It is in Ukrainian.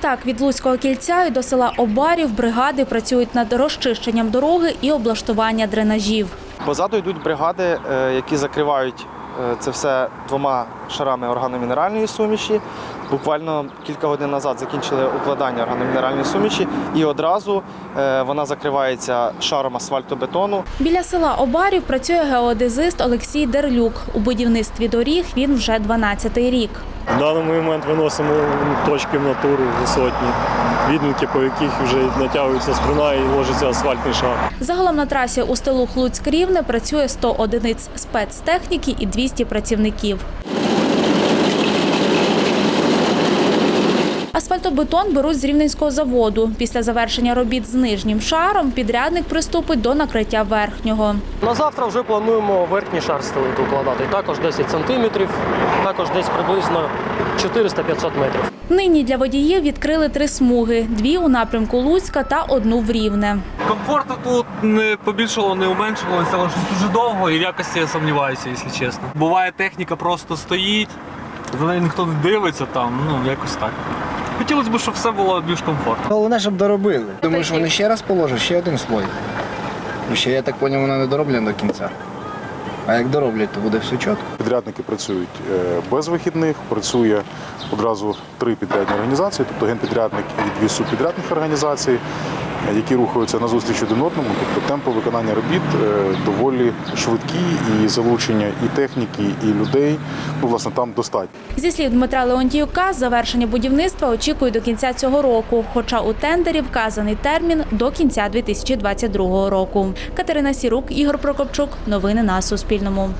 так від Луцького кільця і до села Обарів бригади працюють над розчищенням дороги і облаштування дренажів. Позаду йдуть бригади, е, які закривають е, це все двома шарами органомінеральної суміші. Буквально кілька годин назад закінчили укладання органомінеральної суміші, і одразу е, вона закривається шаром асфальтобетону. Біля села Обарів працює геодезист Олексій Дерлюк. У будівництві доріг він вже 12-й рік. В даний момент виносимо точки в натуру сотні, відмінки, по яких вже натягується струна і ложиться асфальтний шар. Загалом на трасі у стелу Луцьк Рівне працює 100 одиниць спецтехніки і 200 працівників. Асфальтобетон беруть з рівненського заводу. Після завершення робіт з нижнім шаром підрядник приступить до накриття верхнього. На завтра вже плануємо верхній шар стелити укладати. Також 10 сантиметрів, також десь приблизно 400-500 метрів. Нині для водіїв відкрили три смуги: дві у напрямку Луцька та одну в Рівне. Комфорту тут не побільшало, не уменшилося, але дуже довго і в якості я сумніваюся, якщо чесно. Буває, техніка просто стоїть, за нею ніхто не дивиться там, ну якось так. Хотілося б, щоб все було більш комфортно. Головне, щоб доробили. Думаю, що вони ще раз положать, ще один слой. Бо ще, я так зрозумів, вона не дороблена до кінця. А як дороблять, то буде все чітко. Підрядники працюють е, без вихідних, працює одразу три підрядні організації, тобто генпідрядник і дві субпідрядних організації, які рухаються назустріч один одному. Тобто темпи виконання робіт е, доволі швидкі, і залучення і техніки, і людей. Ну, власне, там достатньо. Зі слів Дмитра Леонтіюка, завершення будівництва очікують до кінця цього року, хоча у тендері вказаний термін до кінця 2022 року. Катерина Сірук, Ігор Прокопчук. Новини на Суспільному.